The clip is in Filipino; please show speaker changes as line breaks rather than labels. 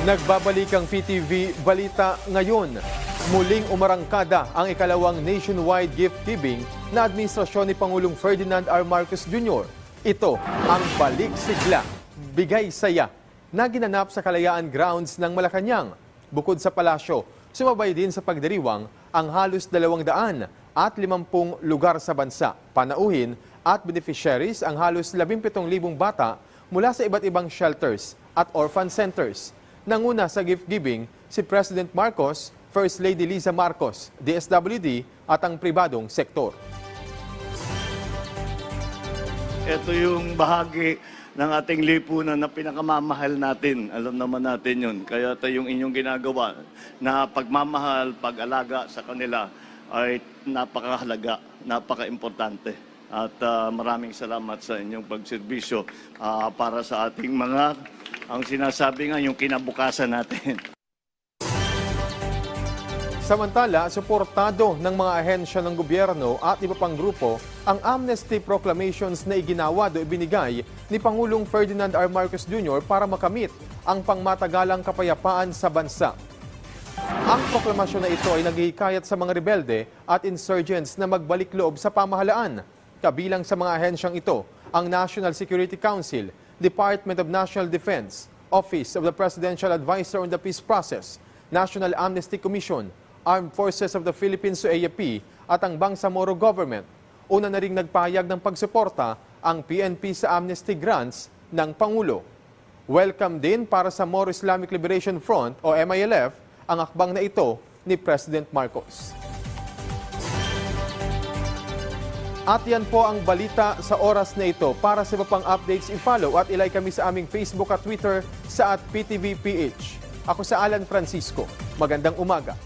Nagbabalik ang PTV Balita ngayon. Muling umarangkada ang ikalawang nationwide gift giving na administrasyon ni Pangulong Ferdinand R. Marcos Jr. Ito ang Balik Sigla, Bigay Saya na ginanap sa Kalayaan Grounds ng Malacanang. Bukod sa palasyo, sumabay din sa pagdiriwang ang halos dalawang daan at limampung lugar sa bansa, panauhin at beneficiaries ang halos 17,000 bata mula sa iba't ibang shelters at orphan centers. Nanguna sa gift giving si President Marcos, First Lady Liza Marcos, DSWD at ang pribadong sektor.
Ito yung bahagi ng ating lipunan na pinakamamahal natin. Alam naman natin yun. Kaya ito yung inyong ginagawa na pagmamahal, pag-alaga sa kanila ay napakahalaga, napaka-importante. At ah, maraming salamat sa inyong pagserbisyo ah, para sa ating mga, ang sinasabi nga, yung kinabukasan natin.
Samantala, suportado ng mga ahensya ng gobyerno at iba pang grupo ang amnesty proclamations na iginawa o ibinigay ni Pangulong Ferdinand R. Marcos Jr. para makamit ang pangmatagalang kapayapaan sa bansa. Ang proklamasyon na ito ay naghihikayat sa mga rebelde at insurgents na magbalik loob sa pamahalaan. Kabilang sa mga ahensyang ito, ang National Security Council, Department of National Defense, Office of the Presidential Advisor on the Peace Process, National Amnesty Commission, Armed Forces of the Philippines o AFP at ang Bangsamoro Government. Una na ring nagpahayag ng pagsuporta ang PNP sa amnesty grants ng Pangulo. Welcome din para sa Moro Islamic Liberation Front o MILF ang akbang na ito ni President Marcos. At yan po ang balita sa oras na ito. Para sa iba pang updates, i-follow at ilike kami sa aming Facebook at Twitter sa at PTVPH. Ako sa Alan Francisco. Magandang umaga.